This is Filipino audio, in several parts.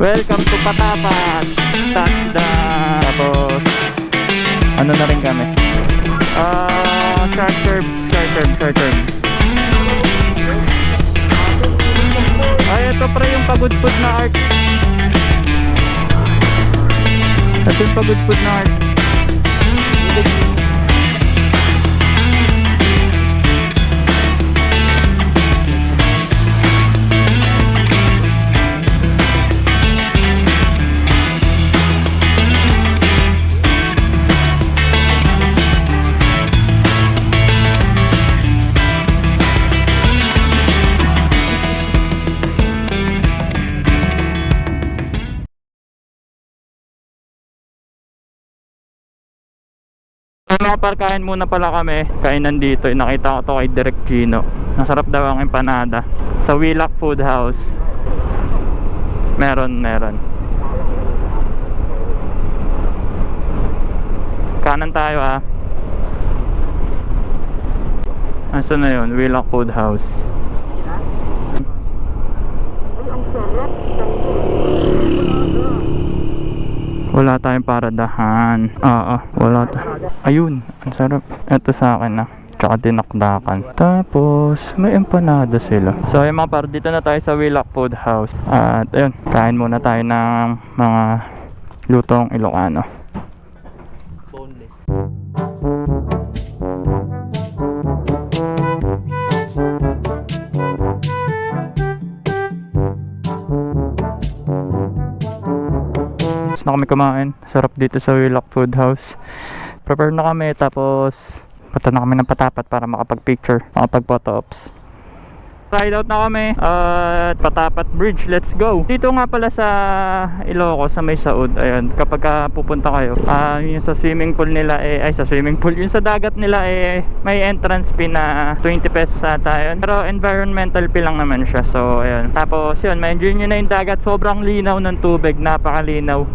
Welcome to Patapat! Touchdown! Tapos, ano na rin kami? Ah, short curve, short curve, short curve. Ay, ito pre yung pagudpud na art. Ito yung pagudpud na art. Nakaparkahan muna pala kami. Kainan dito. Nakita ko to kay Direk Gino. Nasarap daw ang empanada. Sa Wilak Food House. Meron, meron. Kanan tayo ah. Asa na yun? Wilak Food House. Wala tayong paradahan. Oo, wala. Ayun, ang sarap. Ito sa akin na. Tsaka dinakdakan. Tapos, may empanada sila. So, ayun mga par, dito na tayo sa Willock Food House. At ayun, kain muna tayo ng mga lutong Ilocano. Na kami kumain. Sarap dito sa Willock Food House. Prepare na kami tapos punta na kami ng patapat para makapag-picture, makapag-photo ops. Ride out na kami at Patapat Bridge, let's go! Dito nga pala sa Ilocos, sa may Saud, ayan, kapag ka pupunta kayo, ah yung sa swimming pool nila, eh, ay sa swimming pool, yung sa dagat nila, eh, may entrance fee na 20 pesos ata yun. Pero environmental fee lang naman siya, so ayan. Tapos yun, ma-enjoy nyo na yung dagat, sobrang linaw ng tubig, napakalinaw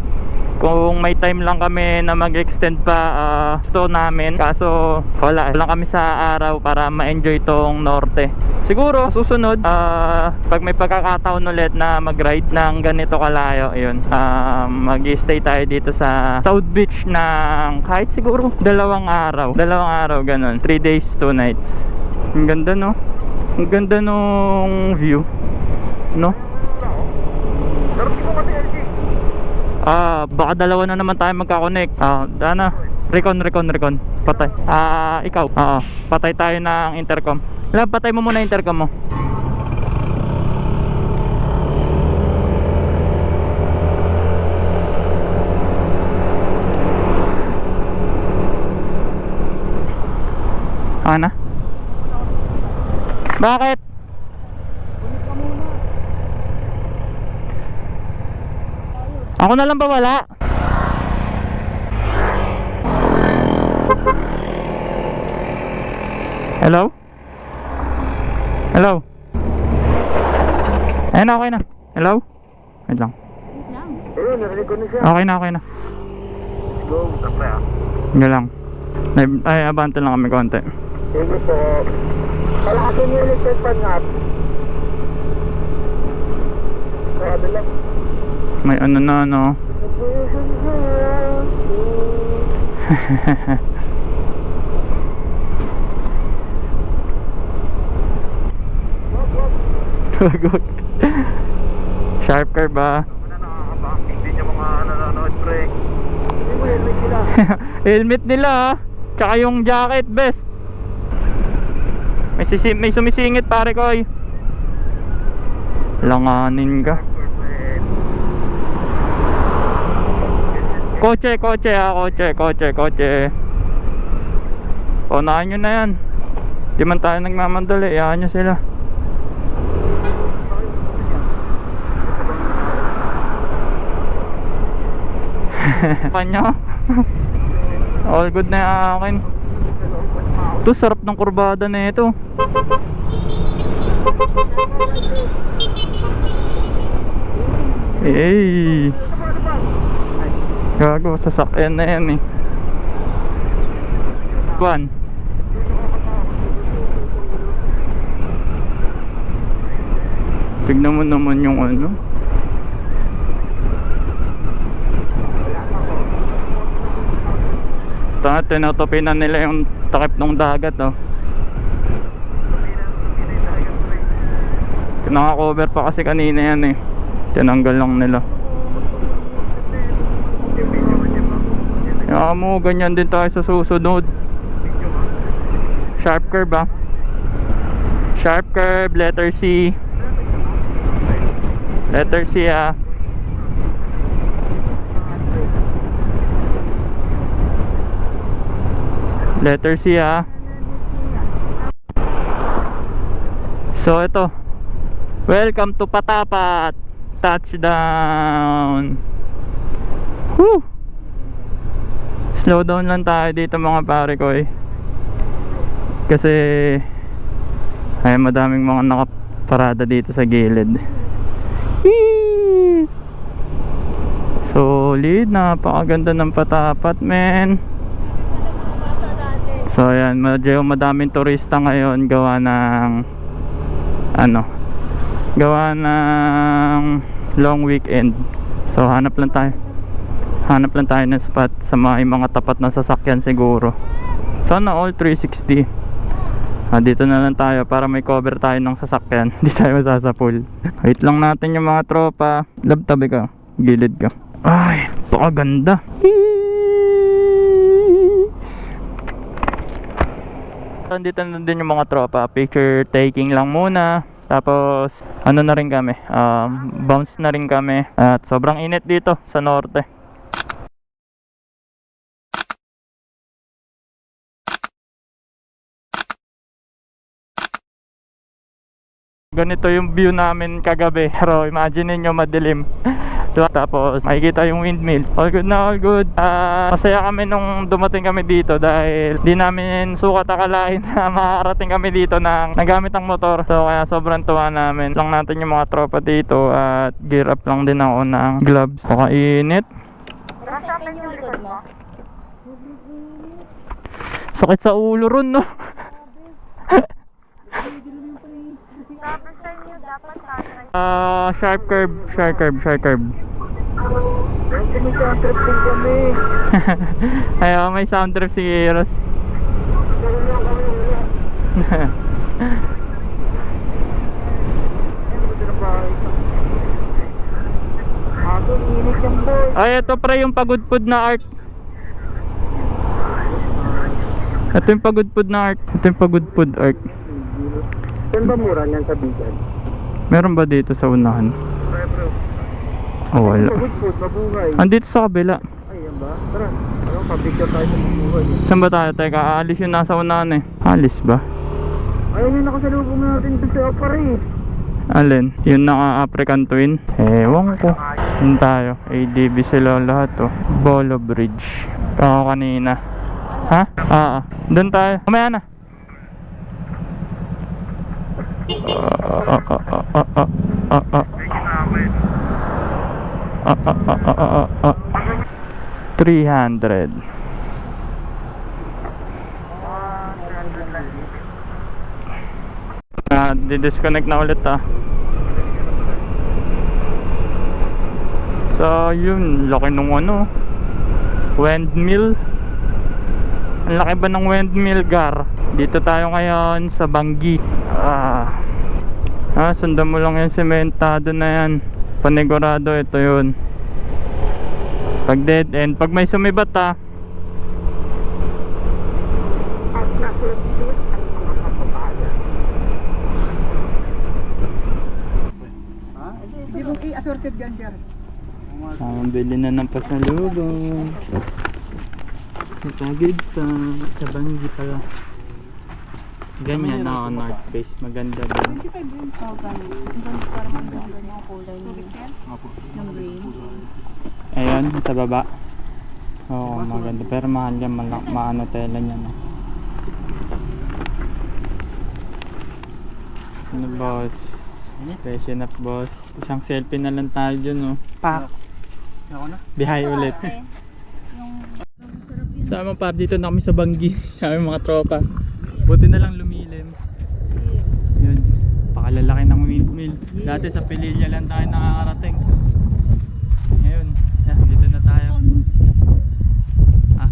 kung may time lang kami na mag-extend pa ah, gusto namin. Kaso wala. Lang kami sa araw para ma-enjoy tong norte. Siguro susunod ah, pag may pagkakataon ulit na mag-ride ng ganito kalayo yun ah, mag-stay tayo dito sa South Beach ng kahit siguro dalawang araw. Dalawang araw ganun. 3 days 2 nights. Ang ganda no? Ang ganda nung view no Ah, baka dalawa na naman tayo magka-connect. Ah, dana. Recon, recon, recon. Patay. Ah, ikaw. Oo. Patay tayo ng intercom. Lab, patay mo muna intercom mo. Na? Bakit? Ako na lang ba wala? Hello? Hello? Ayun na, okay na. Hello? Wait lang. Ko na siya. Okay na, okay na. Go, tapos ah. Hindi lang. Ay, ay abante lang kami konti. Sige po. Kalahati niyo ulit yung pangat. Sabi lang. May ano na, no? Wag, Sharp curve ba? Hindi niya mga nanonood break. Helmet sila. Helmet nila ah. Tsaka yung jacket best. May sumisingit pare ko ay. Langanin ka. Kotse, kotse ah, kotse, kotse, kotse. Paunahan nyo na yan. Di man tayo nagmamandali, iyahan nyo sila. Kanya? All good na yung akin. Ito, sarap ng kurbada na ito. Hey! Gago, sasakyan na yan eh. Van. Tignan mo naman yung ano. Ta, tinutupi na nila yung takip ng dagat oh. Nakakover pa kasi kanina yan eh. Tinanggal lang nila. Mo, ganyan din tayo sa susunod. Sharp curve ah. Sharp curve, letter C. Letter C ah. Letter C ah. So ito. Welcome to Patapat. Touchdown. Whew. Slow down lang tayo dito mga pare ko eh. Kasi ay madaming mga nakaparada dito sa gilid. Whee! Solid, napakaganda ng patapat, men. So ayan, medyo madaming turista ngayon gawa ng ano, gawa ng long weekend. So hanap lang tayo. Hanap lang tayo ng spot sa mga, mga tapat na sasakyan siguro. Sana all 360. Ah, dito na lang tayo para may cover tayo ng sasakyan. Hindi tayo masasapul. Wait lang natin yung mga tropa. Lab tabi ka. Gilid ka. Ay, pakaganda. Nandito na din yung mga tropa. Picture taking lang muna. Tapos, ano na rin kami. Um, bounce na rin kami. At sobrang init dito sa norte. Ganito yung view namin kagabi. Pero imagine niyo madilim. Diba? Tapos makikita yung windmills. All good na all good. Ah, masaya kami nung dumating kami dito dahil di namin sukat akalain na makakarating kami dito ng nagamit ang motor. So kaya sobrang tuwa namin. Lang natin yung mga tropa dito at gear up lang din ako ng gloves. Mo? Sakit sa ulo ron no. Ah, sharp curve, sharp curve, sharp curve. Kaya kumikontrip din kami. Ayaw, may sound trip si Eros. Ay, ito pre yung pagudpud na art. Ito yung pagudpud na art. Ito yung pagudpud art. Saan ba mura niyan sa bigan? Meron ba dito sa unahan? Bro. Oh, wala. Sa good food, mabuhay. Andito sa kabila. Ay, yan ba? Tara. Ano, papicture tayo sa mabuhay. Saan ba tayo? Teka, aalis yung nasa unahan eh. Alis ba? Ayun yung nakasalubong natin sa pare. Alin? Yung naka-African Twin? Ewan ko. Yun tayo. ADB sila lahat oh. Bolo Bridge. Ako kanina. Ha? Ah, ah. Doon tayo. Mamaya na. Ah, ah, ah, ah, ah, ah, ah, ah. Ah, ah, ah, ah, ah, ah, ah. 300. Na, di-disconnect na ulit ah. So, yun, laki nung ano. Windmill. Ang laki ba ng windmill, Gar? Dito tayo ngayon sa Banggi. Ah. Ah, sundan mo lang yung sementado na yan. Panigurado, ito yun. Pag dead end, pag may sumibat ah. Hindi mo i-assorted yan, sir. Ang bili na ng pasalubong. Sa tagid sa, sa Banggi pala. Ganyan na North Face. Maganda din. Oh, ganun. Ang ganda parang ang ganda ng kulay niya. Ng green. Ayan, sa baba. Oo, maganda. Pero mahal yan. Malak, maano tela niya. No? Ano boss? Fashion up boss. Isang selfie na lang tayo dyan no. Pak! Ako na. Bihay ulit. Yung Sama pa dito na kami sa Banggi. Kami mga tropa. Buti na lang. Yun lalaki ng windmill yeah. dati sa Pililla lang tayo nakakarating ngayon yan, dito na tayo ah.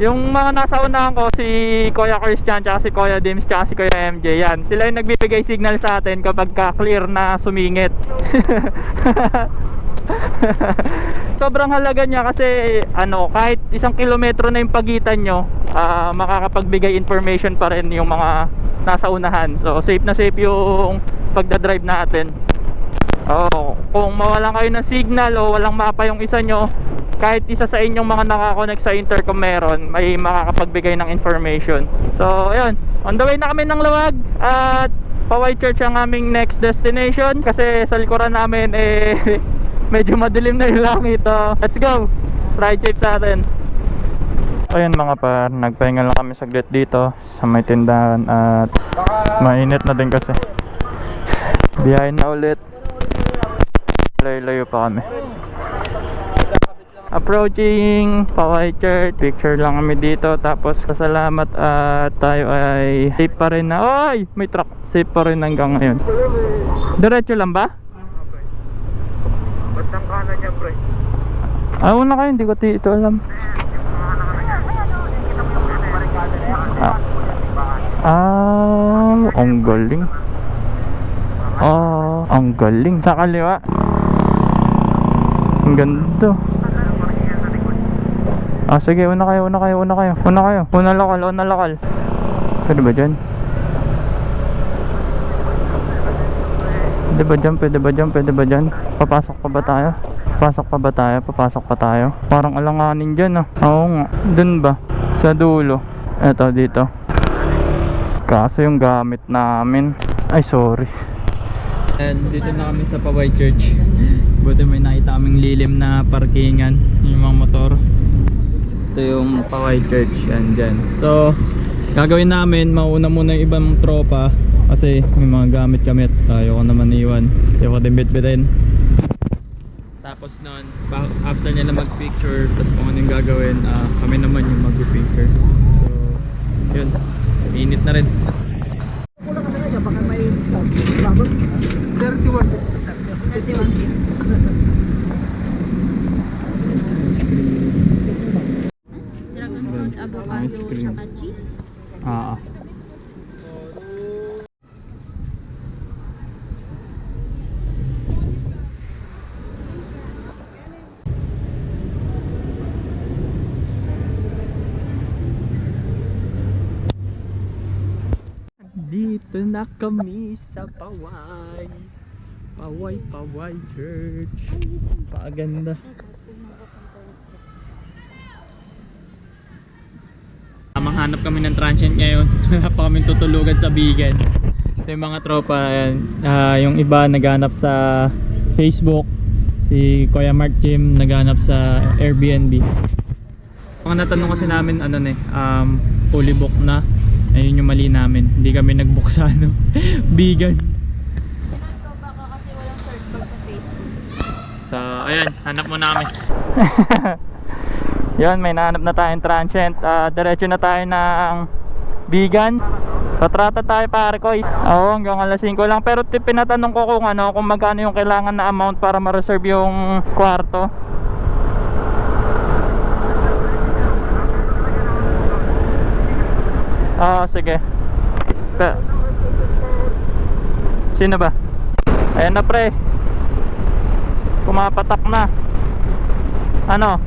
Yung mga nasa unahan ko, si Kuya Christian, tsaka si Kuya Dims, tsaka si Kuya MJ, yan. Sila yung nagbibigay signal sa atin kapag ka clear na sumingit. Sobrang halaga niya kasi ano, kahit isang kilometro na yung pagitan nyo, ah, makakapagbigay information pa rin yung mga nasa unahan. So safe na safe yung pagdadrive natin. Oh, kung mawalan kayo ng signal o walang mapa yung isa nyo, kahit isa sa inyong mga nakakonect sa intercom meron, may makakapagbigay ng information. So, ayun. On the way na kami ng Luwag at Paway Church ang aming next destination kasi sa likuran namin eh medyo madilim na yung langit. Oh. Let's go! Ride safe sa atin. Ayun mga par, nagpahinga lang kami saglit dito sa may tindahan at mainit na din kasi. Biyahe na ulit. Layo-layo pa kami. Approaching Paway Church. Picture lang kami dito. Tapos kasalamat at tayo ay safe pa rin na. Oy! May truck. Safe pa rin hanggang ngayon. Diretso lang ba? Kanan niya, pre. Ah, una kayo. Hindi ko dito alam. Ah, ah ang galing. Ah, ang galing. Sa kaliwa. Ang ganda. Ah, sige, una kayo, una kayo, una kayo. Una kayo. Una lokal, una lokal. Pwede ba dyan? Pwede ba dyan? Pwede ba dyan? Pwede ba dyan? Papasok pa ba tayo? Papasok pa ba tayo? Papasok pa tayo? Parang alanganin dyan ah. Oo nga. Dun ba? Sa dulo. Eto, dito. Kaso yung gamit namin. Ay, sorry. And dito na kami sa Paway Church. Buti may nakita kaming lilim na parkingan yung mga motor. Ito yung Paway Church. Yan dyan. So, gagawin namin, mauna muna yung ibang tropa kasi may mga gamit kami at tayo ko naman iwan. Ayaw ko din bitbitin. Tapos nun, ba- after nila mag-picture, tapos kung ano yung gagawin, ah, kami naman yung mag-picture. So, yun. Init na rin. Kulang kasi kaya baka may. Bago? 31. 31 feet. Dragon fruit, avocado, Ice cream. tsaka cheese. Ah. ah. Dito na kami sa Paway. Paway, Paway Church. Paaganda. Manghanap kami ng transient ngayon. Wala pa kami tutulugan sa Bigan. Ito yung mga tropa. Ah, yung iba naghanap sa Facebook. Si Kuya Mark Jim naghanap sa Airbnb. Mga natanong kasi namin ano na eh, um, fully book na. Ayun yung mali namin. Hindi kami nag-book sa ano, Bigan. Pinag-go back ako kasi walang search bar sa Facebook. So, ayan, hanap mo namin. Yan, may nahanap na tayong transient. Ah, diretso na tayo ng Bigan. Patrata tayo pare ko. Oo, hanggang alas 5 lang. Pero pinatanong ko kung ano, kung magkano yung kailangan na amount para ma-reserve yung kwarto. Ah, sige. Pe- Sino ba? Ayan na pre. Pumapatak na. Ano?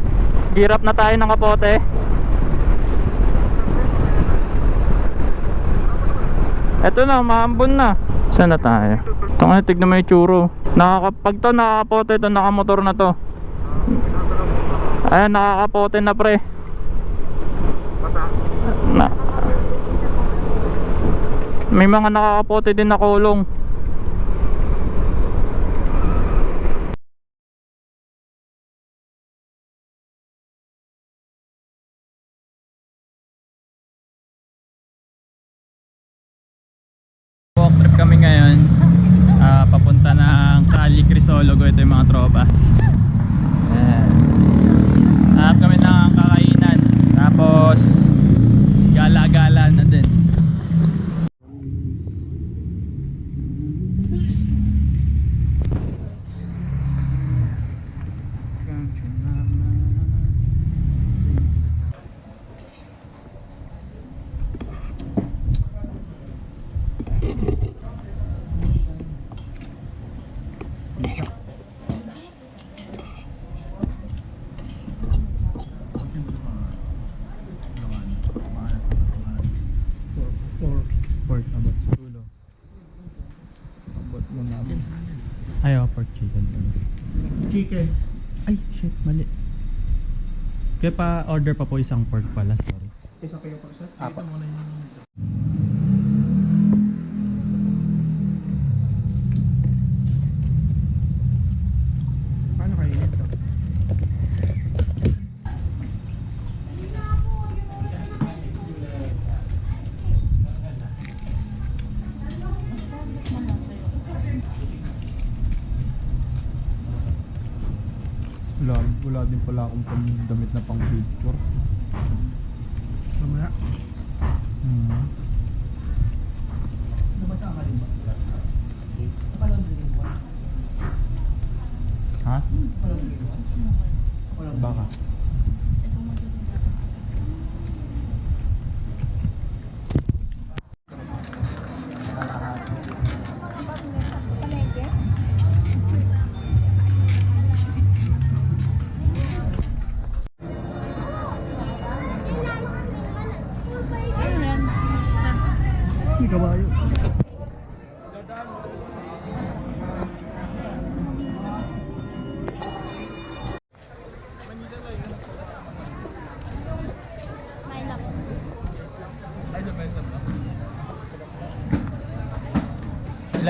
Girap na tayo ng kapote. Eto na, maambon na. Saan na tayo? Ito nga, tignan mo yung tsuro. Nakakapag to, nakakapote to, nakamotor na to. Ayan, nakakapote na pre. Mata. Na. May mga nakakapote din na kulong. Walk trip kami ngayon. Ah, papunta ng Cali Crisologo. Ito yung mga tropa. Hanap kami ng kakainan. Tapos, gala-gala na din. Pork abot tulo. Abot mo na. Ay, oh, pork chicken. Chicken. Ay, shit, mali. Kaya pa order pa po isang pork pala, Wala, din pala akong damit na pang picture.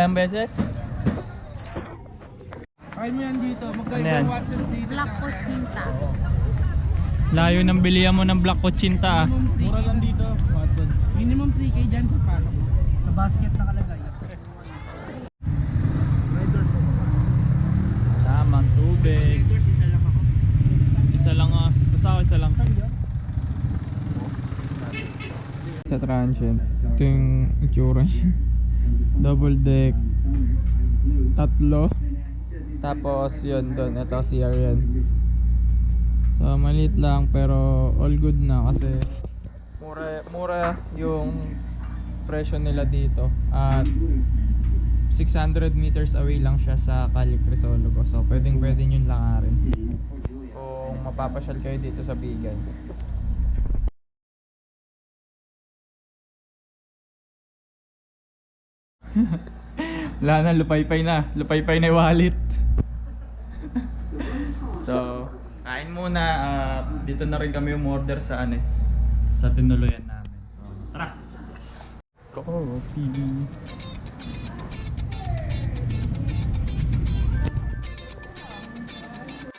Ilang beses? Kain mo yan dito. Ano Magkaiba yan? yung Watson's dito. Black Cochinta. Layo ng bilihan mo ng black cochinta ah. Mura lang dito, Watson. Minimum 3K dyan kung paano mo. Sa basket nakalagay. Tamang tubig. Isa lang ah. Basta ako isa lang. Sa transient. Ito yung itsura niya. Double deck. Tatlo. Tapos yun doon. Ito CR yan. So maliit lang pero all good na kasi mura mura yung presyo nila dito at 600 meters away lang siya sa Cali Crisologo. So pwedeng pwede nyo lakarin kung mapapasyal kayo dito sa Bigay. Wala na, lupay-pay na. Lupay-pay na yung wallet. so, kain muna. ah, dito na rin kami umorder sa ano eh, Sa tinuluyan namin. So, tara! Coffee.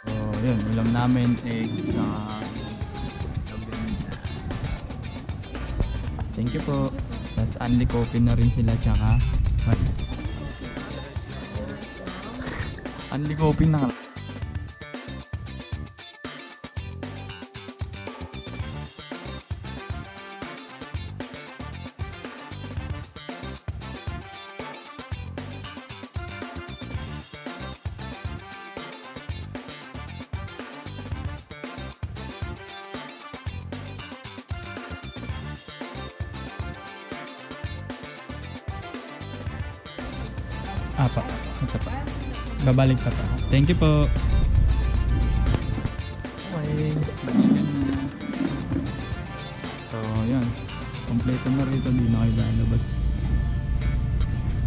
So, yun. Ulam namin, egg, sa Thank you po. Tapos unli coffee na rin sila tsaka what? unli coffee na Apa. Babalik pa pa. Thank you po. Okay. So, yun. Kompleto na rito. Di na kayo lalabas.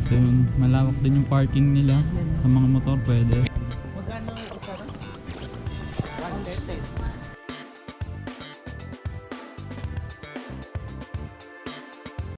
So, yun. Malawak din yung parking nila. Sa mga motor pwede.